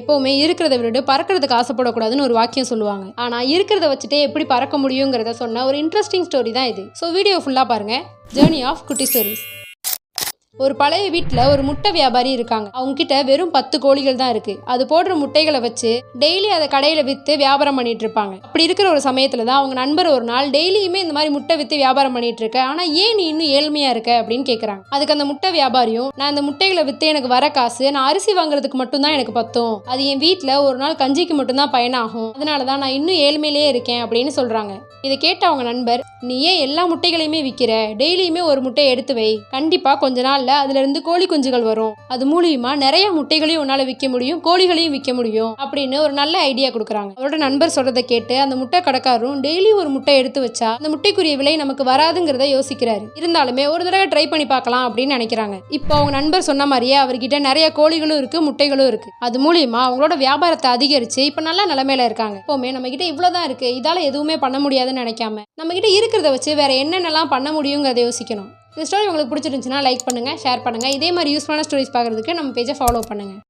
எப்போவுமே இருக்கிறத விட பறக்கிறதுக்கு ஆசைப்படக்கூடாதுன்னு ஒரு வாக்கியம் சொல்லுவாங்க. ஆனால் இருக்கிறத வச்சுட்டே எப்படி பறக்க முடியுங்கிறத சொன்ன ஒரு இன்ட்ரெஸ்டிங் ஸ்டோரி தான் இது. ஸோ வீடியோ ஃபுல்லாக பாருங்கள் ஜேர்னி ஆஃப் குட்டி ஸ்டோரிஸ் ஒரு பழைய வீட்டில் ஒரு முட்டை வியாபாரி இருக்காங்க. அவங்க கிட்ட வெறும் பத்து கோழிகள் தான் இருக்கு. அது போடுற முட்டைகளை வச்சு டெய்லி அதை கடையில் விற்று வியாபாரம் பண்ணிட்டு இருப்பாங்க. அப்படி இருக்கிற ஒரு சமயத்தில் தான் அவங்க நண்பர் ஒரு நாள் டெய்லியுமே இந்த மாதிரி முட்டை விற்று வியாபாரம் பண்ணிட்டு இருக்க. ஆனால் ஏன் நீ இன்னும் ஏழ்மையா இருக்க? அப்படின்னு கேட்குறாங்க அதுக்கு அந்த முட்டை வியாபாரியும் நான் அந்த முட்டைகளை விற்று எனக்கு வர காசு நான் அரிசி வாங்குறதுக்கு மட்டும்தான் எனக்கு பத்தும். அது என் வீட்டில் ஒரு நாள் கஞ்சிக்கு மட்டும்தான் பயனாகும். அதனால தான் நான் இன்னும் ஏழ்மையிலேயே இருக்கேன். அப்படின்னு சொல்கிறாங்க இதை கேட்ட அவங்க நண்பர் நீ ஏன் எல்லா முட்டைகளையுமே விற்கிற டெய்லியுமே ஒரு முட்டையை எடுத்து வை. கண்டிப்பாக கொஞ்ச நாள் நாள்ல அதுல இருந்து கோழி குஞ்சுகள் வரும். அது மூலியமா நிறைய முட்டைகளையும் உன்னால விற்க முடியும் கோழிகளையும் விற்க முடியும் அப்படின்னு ஒரு நல்ல ஐடியா கொடுக்குறாங்க. அவரோட நண்பர் சொல்கிறத கேட்டு அந்த முட்டை கடைக்காரரும் டெய்லி ஒரு முட்டை எடுத்து வச்சா அந்த முட்டைக்குரிய விலை நமக்கு வராதுங்கிறத யோசிக்கிறாரு. இருந்தாலுமே ஒரு தடவை ட்ரை பண்ணி பார்க்கலாம் அப்படின்னு நினைக்கிறாங்க. இப்போ அவங்க நண்பர் சொன்ன மாதிரியே அவர்கிட்ட நிறைய கோழிகளும் இருக்கு முட்டைகளும் இருக்கு. அது மூலியமா அவங்களோட வியாபாரத்தை அதிகரிச்சு இப்போ நல்ல நிலைமையில இருக்காங்க. எப்பவுமே நம்ம கிட்ட இவ்வளவுதான் இருக்கு. இதால எதுவுமே பண்ண முடியாதுன்னு நினைக்காம நம்ம கிட்ட இருக்கிறத வச்சு வேற என்னென்னலாம் பண்ண முடியுங்கிறத யோசிக்கணும். இந்த ஸ்டோரி உங்களுக்கு பிடிச்சிருந்துச்சுன்னா லைக் பண்ணுங்கள் ஷேர் பண்ணுங்கள் இதே மாதிரி யூஸ்ஃபுல்லான ஸ்டோரிஸ் பார்க்குறதுக்கு நம்ம பேஜை ஃபாலோ பண்ணுங்கள்